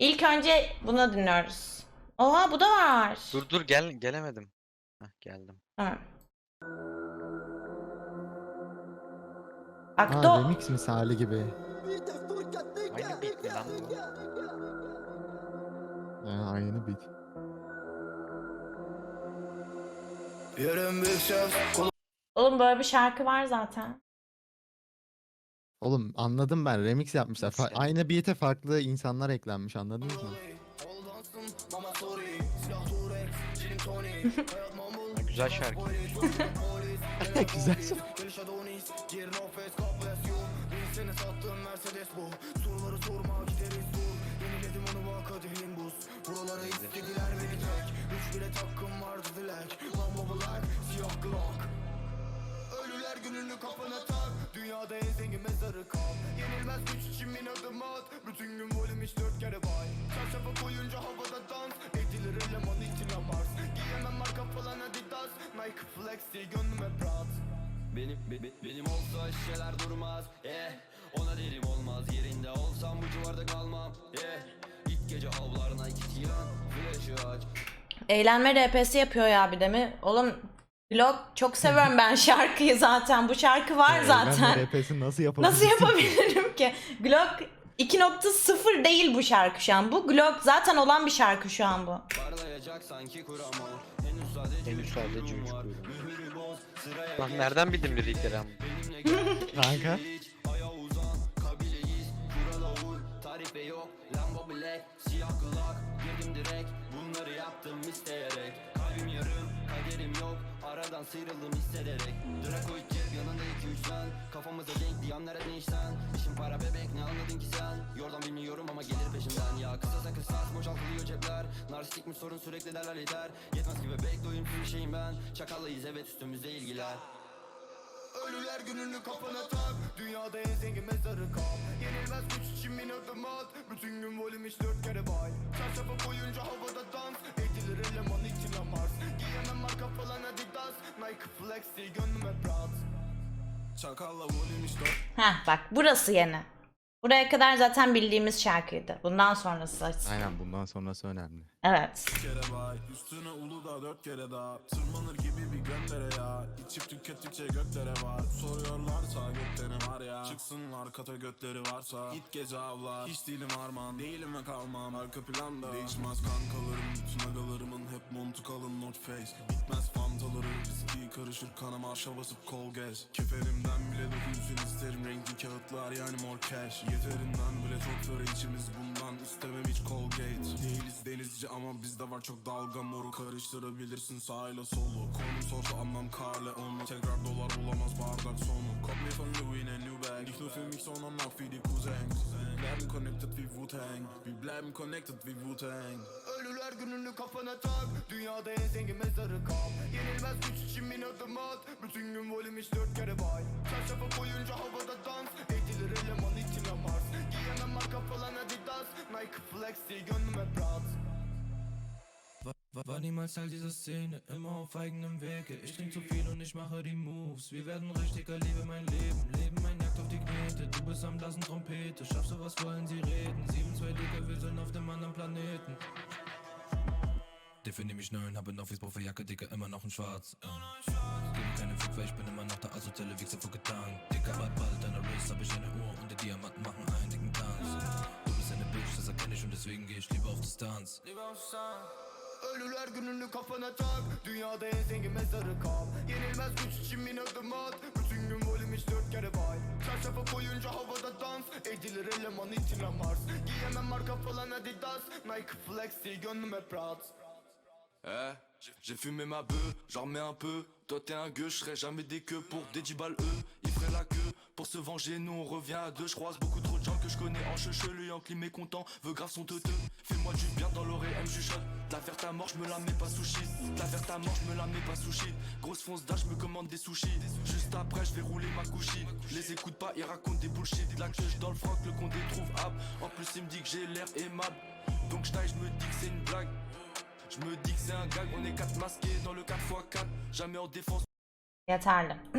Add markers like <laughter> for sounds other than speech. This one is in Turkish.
İlk önce bunu dinliyoruz. Oha bu da var. Dur dur gel gelemedim. Heh, geldim. Tamam. Ha, Akdo remix misali gibi. Aynı beat mi lan bu? Ha, aynı beat. Oğlum böyle bir şarkı var zaten. Oğlum anladım ben remix yapmışlar. Fa- aynı beat'e farklı insanlar eklenmiş anladınız mı? Güzel şarkı. <laughs> Güzel. Geliş Yenilmez güç için bin adım at Bütün gün volüm iş dört kere bay Çarşafa koyunca havada dans. Edilir eleman içine Mars. Giyemem marka falan Adidas Nike flex değil gönlüm hep rahat Benim be- be- benim olsa şişeler durmaz eh. Ona derim olmaz yerinde olsam bu civarda kalmam eh. İlk gece avlarına iki tiran Flash'ı aç. Eğlenme RP'si yapıyor ya bir de mi? Oğlum Vlog çok seviyorum ben şarkıyı zaten. Bu şarkı var zaten. Ben RP'si nasıl yapabilirsin? Nasıl yapabilirim ki? Glock 2.0 değil bu şarkı şu an. Bu Glock zaten olan bir şarkı şu an bu. Parlayacak sanki kurama Henüz sadece Henüz sadece üç var. boz sıraya Lan nereden bildin lirikleri ama? Benimle gel Kanka. hiç Aya uzan kabileyiz Kurala uy tarife yok Lambo black siyah kulak Girdim direkt bunları yaptım isteyerek Kalbim yarım kaderim yok. Aradan sıyrıldım hissederek. Dracoid cep yanında iki üç sen Kafamıza denk diyanlara değişsen İşin para bebek ne anladın ki sen? Yordan bilmiyorum ama gelir peşimden. Ya kısasa kısas boşaltılıyor cepler. Narsistik mi sorun sürekli derler yeter. Yetmez ki bebek doyumsuz bir şeyim ben. Çakallıyız evet üstümüzde ilgiler. Ölüler gününü kafana tak. Dünyada en zengin mezarı kal Yenilmez güç için bin adım at. Bütün gün volüm iş dört kere bay. Çarşafa koyunca havada dans Heh bak burası yeni. Buraya kadar zaten bildiğimiz şarkıydı. Bundan sonrası. Aynen bundan sonrası önemli. Evet. kere bay Üstüne Uludağ dört kere daha Tırmanır gibi ya. İçip tükettikçe göklere var. Soruyorlarsa gökte var ya. Çıksınlar kata götleri varsa. Git gece avlar Hiç değilim armağan. Değilim ve kalmam. Arka planda. Değişmez kankalarım. Bütün agalarımın hep montu kalın. North Face. Bitmez fantaları. Viski karışır kanıma aşağı basıp kol gez. Keferimden kağıtlar yani more cash. Yeterinden bile çok içimiz bundan. İstemem hiç Colgate. Değiliz denizci ama bizde var çok dalga moru. Karıştırabilirsin sağıyla solu. Konu sorsa anlam karle onu. Tekrar dolar olamaz bardak sonu. Cop me from Louis in a new bag. Nicht nur für mich sondern auch Bleiben connected wie Wu-Tang. Wir bleiben connected wie Wu-Tang. Ölüler gününü kafana tak. Dünyada en zengin mezarı kal Yenilmez güç için bin adım at. Bütün gün volüm iş dört kere bay Çarşafa koyunca havada dans. Edilir eleman içine Mars. Giyemem marka falan Adidas. Nike flex değil gönlüm hep rahat War, niemals Teil dieser Szene, immer auf eigenem Wege. Ich trink zu viel und ich mache die Moves. Wir werden richtiger, liebe mein Leben. Leben Bist am Blasen Trompete. Schaffst du was, wollen sie reden? Sieben, zwei Dicke, wir sind auf dem anderen Planeten. Definier mich neun, habe noch wie Jacke, Dicke, immer noch in Schwarz. Äh. Gebe keine Fick, weil ich bin immer noch der asoziale Wichser vor getan. Dicker, bald, bald, deine Race hab ich eine Uhr und die Diamanten machen einen dicken Tanz. Du bist eine Bitch, das erkenne ich und deswegen gehe ich lieber auf Distanz. Ölüler gününü kafana tak Dünyada en zengin mezarı kal Yenilmez güç için bin Eh, j'ai- fumé ma bœuf, j'en remets un peu. Toi t'es un gueux, je serai jamais des queues pour des 10 balles eux. Ils feraient la queue pour se venger, nous on revient à deux. Je croise beaucoup trop de gens que je connais en chevelu, en clim mécontent, veut grave son teuteux. Fais-moi du bien dans l'oreille, elle me chuchote. De la faire ta mort, je me la mets pas sous shit. De la faire ta mort, je me la mets pas sous shit. Grosse fonce d'âge, je me commande des sushis. Juste après, je vais rouler ma couchie. Les écoute pas, ils racontent des bullshit. La queue dans le froc, le con trouve ap. En plus, il me dit que j'ai l'air aimable. Donc je je me dis que c'est une blague. Je me dis que c'est un gag, on est quatre masqués dans le 4x4, jamais en défense.